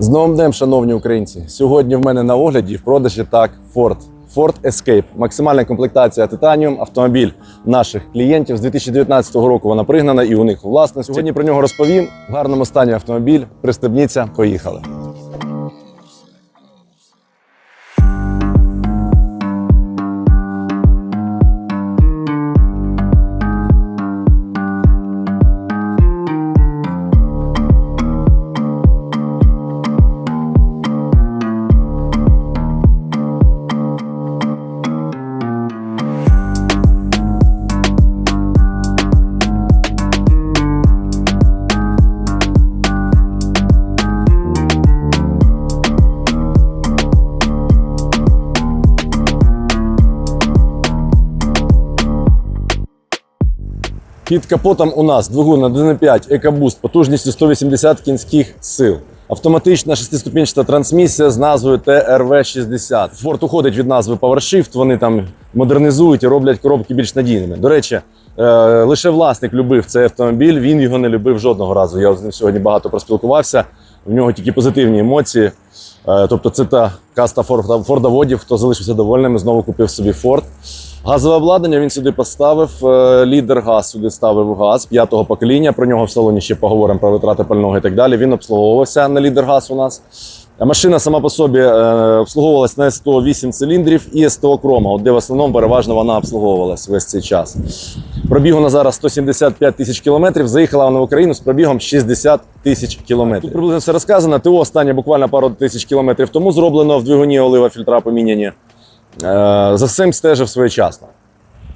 З новим днем, шановні українці! Сьогодні в мене на огляді в продажі так Ford. Ford Escape. Максимальна комплектація Titanium, автомобіль наших клієнтів. З 2019 року вона пригнана і у них власне. Сьогодні про нього розповім. В гарному стані автомобіль. Пристебніться, поїхали. Під капотом у нас двигун 1.5 EcoBoost потужністю 180 кінських сил. Автоматична шестиступінчата трансмісія з назвою TRV60. Ford уходить від назви PowerShift, вони там модернізують і роблять коробки більш надійними. До речі, е, лише власник любив цей автомобіль, він його не любив жодного разу. Я з ним сьогодні багато проспілкувався. В нього тільки позитивні емоції. Е, Тобто, це та каста Форда, Фордоводів, хто залишився довольним і знову купив собі Форд. Газове обладнання він сюди поставив. е, Лідер газ сюди ставив газ п'ятого покоління. Про нього в салоні ще поговоримо про витрати пального і так далі. Він обслуговувався на лідер газ у нас. Машина сама по собі е, обслуговувалась на СТО 8 циліндрів і СТО Крома, де в основному переважно вона обслуговувалась весь цей час. Пробігу на зараз 175 тисяч кілометрів. Заїхала вона в Україну з пробігом 60 тисяч кілометрів. Тут приблизно все розказано. ТО останнє буквально пару тисяч кілометрів тому зроблено в двигуні олива фільтра поміняні. Е, За всім стежив своєчасно.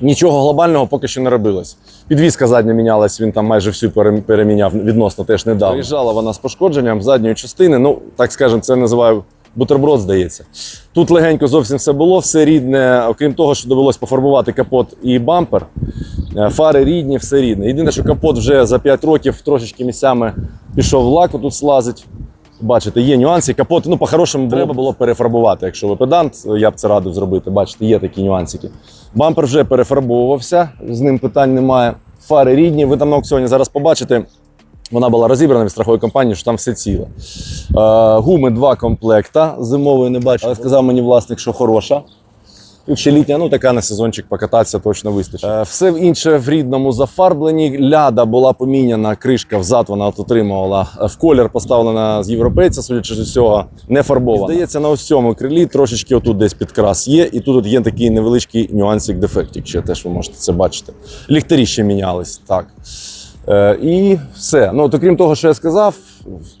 Нічого глобального поки що не робилось. Підвізка задня мінялась, він там майже всю переміняв відносно теж недавно. Приїжджала вона з пошкодженням задньої частини. Ну, так скажемо, це називаю бутерброд, здається. Тут легенько зовсім все було, все рідне, окрім того, що довелось пофарбувати капот і бампер. Е, Фари рідні, все рідне. Єдине, що капот вже за 5 років трошечки місцями пішов в лак, тут слазить. Бачите, є нюанси. Капот, ну, по-хорошому треба було перефарбувати. Якщо ви педант, я б це радив зробити. Бачите, є такі нюансики. Бампер вже перефарбовувався, з ним питань немає. Фари рідні, ви там на аукціоні зараз побачите. Вона була розібрана від страхової компанії, що там все ціле. Е, гуми два комплекта. Зимової не бачу. Але сказав мені власник, що хороша. Тут ще літня, ну така на сезончик покататися точно вистачить. Е, все інше в рідному зафарбленні. Ляда була поміняна, кришка взад вона от отримувала. Е, В колір поставлена з європейця, судячи з усього, не фарбована. Здається, на ось цьому крилі трошечки отут десь підкрас є. І тут от є такий невеличкий нюансик дефектик, ще теж ви можете це бачити. Ліхтарі ще мінялись. Так. Е, і все. Ну, то крім того, що я сказав,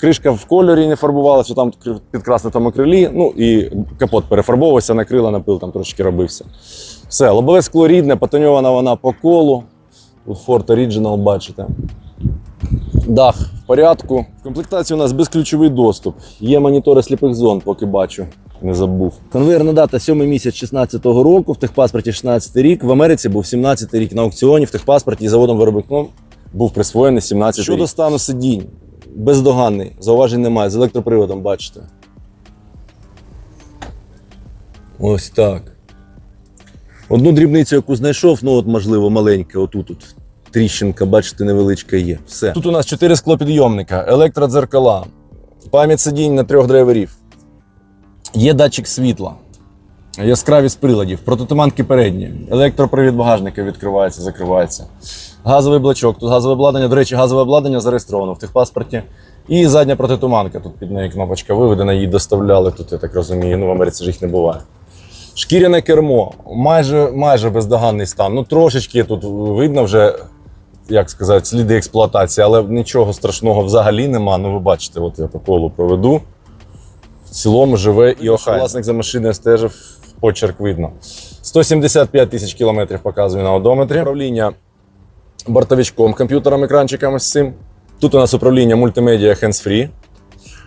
кришка в кольорі не фарбувалася, там кр- підкрас на тому крилі, ну і капот перефарбовувався, накрила, напил там трошки робився. Все, лобове скло рідне, патоньована вона по колу. Тут Ford Original, бачите. Дах в порядку. В комплектації у нас безключовий доступ. Є монітори сліпих зон, поки бачу. Не забув. Конвейерна дата 7 місяць 16-го року, в техпаспорті 16 рік. В Америці був 17 рік на аукціоні, в техпаспорті і заводом виробником був присвоєний 17 Щодо рік. стану сидінь, бездоганний, зауважень немає, з електроприводом, бачите. Ось так. Одну дрібницю, яку знайшов, ну от можливо, маленька, отут. -от. Тріщинка, бачите, невеличка є. Все. Тут у нас чотири склопідйомника, електродзеркала, пам'ять сидінь на трьох драйверів. Є датчик світла, яскравість приладів, протитуманки передні, електропривід багажника відкривається, закривається. Газовий блочок. Тут газове обладнання. До речі, газове обладнання зареєстровано в техпаспорті. І задня протитуманка. Тут під нею кнопочка виведена, її доставляли тут, я так розумію. Ну, в Америці ж їх не буває. Шкіряне кермо, майже, майже бездоганний стан. Ну, трошечки тут видно вже, як сказати, сліди експлуатації, але нічого страшного взагалі нема. Ну, ви бачите, от я по колу проведу. В цілому живе і охайне. Власник за машиною стежив, почерк видно. 175 тисяч кілометрів показує на одометрі. Управління бортовичком, комп'ютером, екранчиком ось цим. Тут у нас управління мультимедіа hands-free.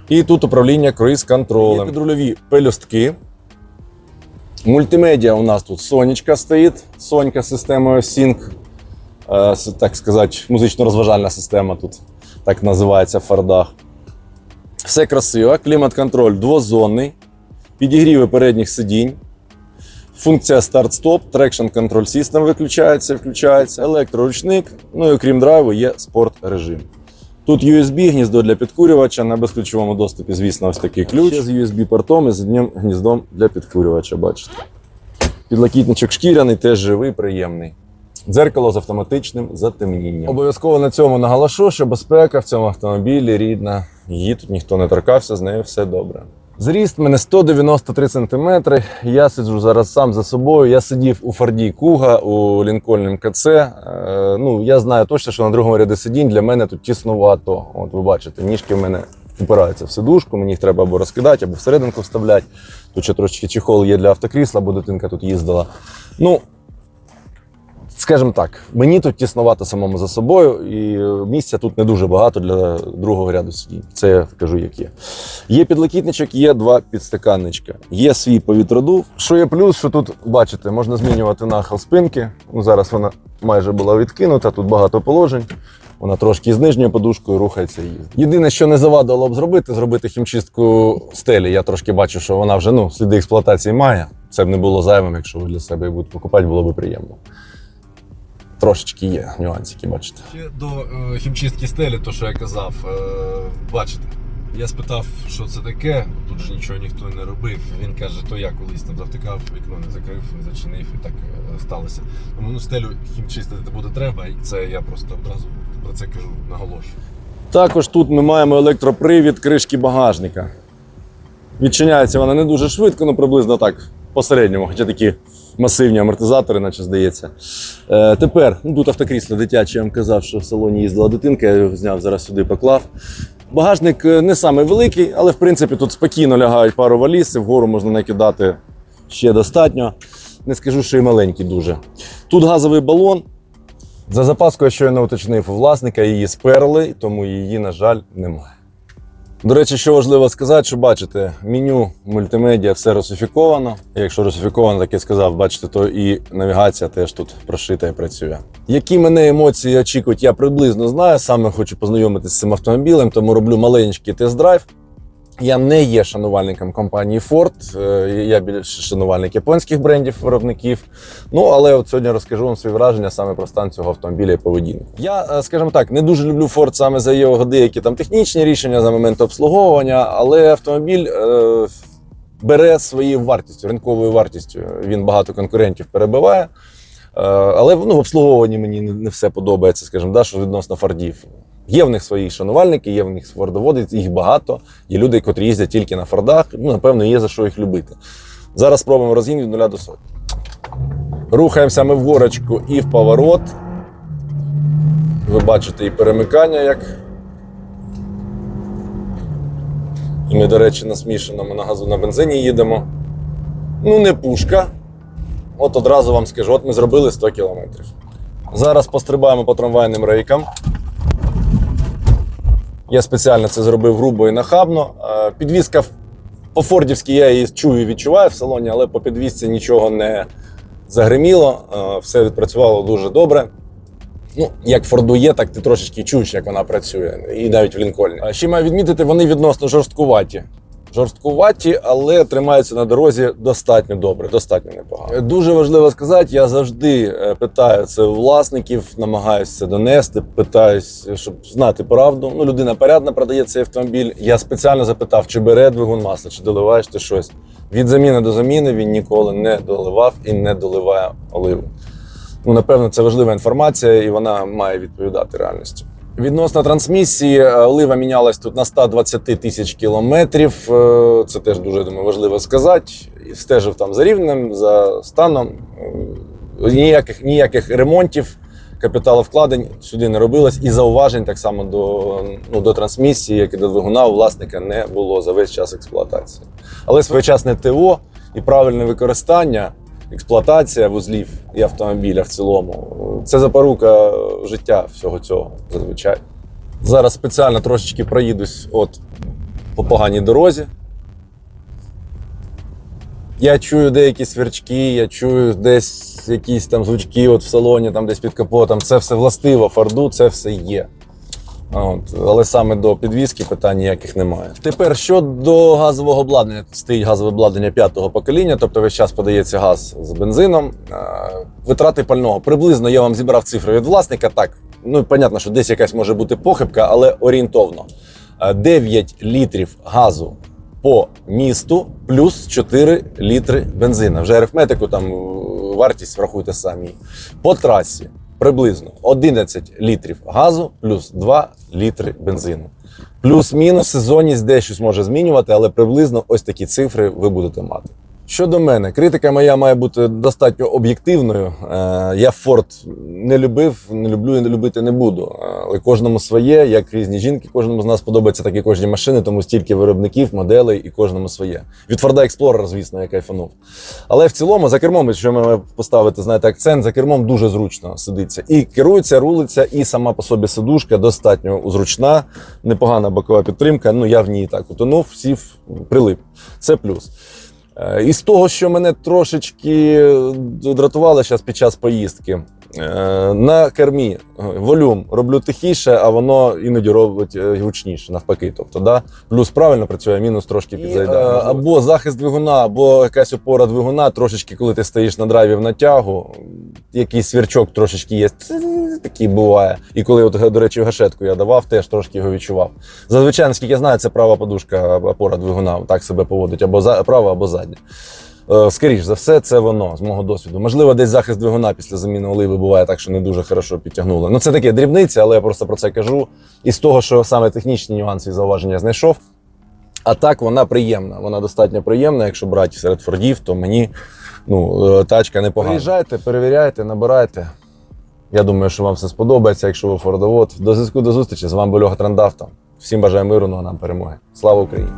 І тут управління круїз-контролем. Є підрульові пелюстки. Мультимедіа у нас тут Сонечка стоїть, Сонька з системою Sync. Е, так сказати, музично-розважальна система тут так називається в Фордах. Все красиво, клімат-контроль двозонний, підігріви передніх сидінь, функція старт-стоп, Traction Control System виключається, включається, електроручник, ну і окрім драйву є спорт режим. Тут USB, гніздо для підкурювача на безключовому доступі, звісно, ось такий ключ. Ще з USB-портом і з одним гніздом для підкурювача, бачите. Підлокітничок шкіряний, теж живий, приємний. Дзеркало з автоматичним затемнінням. Обов'язково на цьому наголошу, що безпека в цьому автомобілі рідна. Її тут ніхто не торкався, з нею все добре. Зріст мене 193 см. Я сиджу зараз сам за собою. Я сидів у Форді Куга, у Лінкольн МКЦ. Е, ну, я знаю точно, що на другому ряді сидінь для мене тут тіснувато. От ви бачите, ніжки в мене упираються в сидушку, мені їх треба або розкидати, або всерединку вставляти. Тут ще трошечки чехол є для автокрісла, бо дитинка тут їздила. Ну, Скажімо так, мені тут тіснувато самому за собою, і місця тут не дуже багато для другого ряду сидінь. Це я кажу, як є. Є підлокітничок, є два підстаканничка, є свій повітродув. Що є плюс, що тут, бачите, можна змінювати нахил спинки. Ну, зараз вона майже була відкинута, тут багато положень. Вона трошки з нижньою подушкою рухається і їздить. Єдине, що не завадило б зробити, зробити хімчистку стелі. Я трошки бачу, що вона вже ну, сліди експлуатації має. Це б не було зайвим, якщо ви для себе її будете покупати, було б приємно. Трошечки є нюансики, бачите. Ще до е, хімчистки стелі, то що я казав, е, бачите. Я спитав, що це таке. Тут же нічого ніхто не робив. Він каже, то я колись там завтикав, вікно не закрив, не зачинив і так е, сталося. Тому ну, стелю хімчистити буде треба, і це я просто одразу про це кажу, наголошую. Також тут ми маємо електропривід кришки багажника. Відчиняється вона не дуже швидко, ну приблизно так по середньому, хоча такі масивні амортизатори, наче здається. Е, тепер ну, тут автокрісло дитяче, я вам казав, що в салоні їздила дитинка, я його зняв, зараз сюди поклав. Багажник е, не самий великий, але в принципі тут спокійно лягають пару валіз, і вгору можна накидати ще достатньо. Не скажу, що і маленький дуже. Тут газовий балон. За запаскою я щойно уточнив у власника, її сперли, тому її, на жаль, немає. До речі, що важливо сказати, що бачите, меню мультимедіа все русифіковано. Якщо русифіковано, так я сказав, бачите, то і навігація теж тут прошита і працює. Які мене емоції очікують, я приблизно знаю. Саме хочу познайомитися з цим автомобілем, тому роблю маленький тест-драйв. Я не є шанувальником компанії Ford, е, я більше шанувальник японських брендів виробників. Ну але от сьогодні розкажу вам свої враження саме про стан цього автомобіля і поведінку. Я, е, скажімо так, не дуже люблю Ford саме за його деякі там технічні рішення за момент обслуговування, але автомобіль. Е, Бере своєю вартістю, ринковою вартістю. Він багато конкурентів перебиває. Е, Але ну, в обслуговуванні мені не все подобається, скажімо, да, що відносно фордів. Є в них свої шанувальники, є в них фордоводи, їх багато. Є люди, котрі їздять тільки на фордах. Ну, напевно, є за що їх любити. Зараз спробуємо розгін від 0 до сотні. Рухаємося ми в горочку і в поворот. Ви бачите і перемикання як. І ми, до речі, на смішаному на газу на бензині їдемо. Ну, не пушка. От одразу вам скажу, от ми зробили 100 кілометрів. Зараз пострибаємо по трамвайним рейкам. Я спеціально це зробив грубо і нахабно. Е, Підвізка по Фордівській я її чую і відчуваю в салоні, але по підвізці нічого не загриміло. Е, Все відпрацювало дуже добре. Ну, як Форду є, так ти трошечки чуєш, як вона працює, і навіть в Лінкольні. Ще маю відмітити, вони відносно жорсткуваті. Жорсткуваті, але тримаються на дорозі достатньо добре, достатньо непогано. Дуже важливо сказати, я завжди е, питаю це у власників, намагаюся це донести, питаюсь, щоб знати правду. Ну, людина порядно продає цей автомобіль. Я спеціально запитав, чи бере двигун масла, чи доливаєш ти щось. Від заміни до заміни він ніколи не доливав і не доливає оливу. Ну, напевно, це важлива інформація, і вона має відповідати реальності. Відносно трансмісії, е, олива мінялась тут на 120 тисяч кілометрів. Е, Це теж дуже думаю, важливо сказати. Стежив там за рівнем, за станом. Е, Ніяких, ніяких ремонтів, капіталовкладень сюди не робилось, і зауважень так само до, ну, до трансмісії, як і до двигуна у власника не було за весь час експлуатації. Але своєчасне ТО і правильне використання експлуатація вузлів і автомобіля в цілому. Це запорука життя всього цього зазвичай. Зараз спеціально трошечки проїдусь от по поганій дорозі. Я чую деякі сверчки, я чую десь якісь там звучки от в салоні, там десь під капотом. Це все властиво Форду, це все є. От, але саме до підвізки питань ніяких немає. Тепер щодо газового обладнання, стоїть газове обладнання п'ятого покоління, тобто весь час подається газ з бензином. Витрати пального приблизно я вам зібрав цифри від власника. Так, ну понятно, що десь якась може бути похибка, але орієнтовно. Е, 9 літрів газу по місту плюс 4 літри бензина. Вже арифметику там е, вартість врахуйте самі. По трасі приблизно 11 літрів газу плюс 2 літри бензину. Плюс-мінус сезонність дещось може змінювати, але приблизно ось такі цифри ви будете мати. Щодо мене, критика моя має бути достатньо об'єктивною. Е, Я Форд не любив, не люблю і не любити не буду. Е, Але кожному своє, як різні жінки, кожному з нас подобаються такі кожні машини, тому стільки виробників, моделей і кожному своє. Від Форда Explorer, звісно, я кайфанув. Але в цілому за кермом, якщо ми поставити, знаєте, акцент, за кермом дуже зручно сидиться. І керується, рулиться, і сама по собі сидушка достатньо зручна, непогана бокова підтримка. Ну я в ній так утонув, сів, прилип. Це плюс. Е, І з того, що мене трошечки дратувало зараз під час поїздки. Е, На кермі е, волюм роблю тихіше, а воно іноді робить е, гучніше, навпаки. Тобто, да? плюс правильно працює, мінус трошки підзайдає. е, Або захист двигуна, або якась опора двигуна, трошечки, коли ти стоїш на драйві в натягу, якийсь свірчок трошечки є. Такий буває. І коли, от, до речі, гашетку я давав, теж трошки його відчував. Зазвичай, наскільки я знаю, це права подушка опора двигуна так себе поводить, або за, права, або задня. Е, Скоріш за все, це воно з мого досвіду. Можливо, десь захист двигуна після заміни оливи буває так, що не дуже хорошо підтягнули. Ну, це таке дрібниці, але я просто про це кажу. І з того, що саме технічні нюанси і зауваження я знайшов. А так вона приємна. Вона достатньо приємна. Якщо брати серед фордів, то мені ну, е, тачка непогана. Приїжджайте, перевіряйте, набирайте. Я думаю, що вам все сподобається, якщо ви фордовод. До зв'язку до зустрічі. З вами був Льоха Трандавто. Всім бажаю миру, ну а нам перемоги. Слава Україні!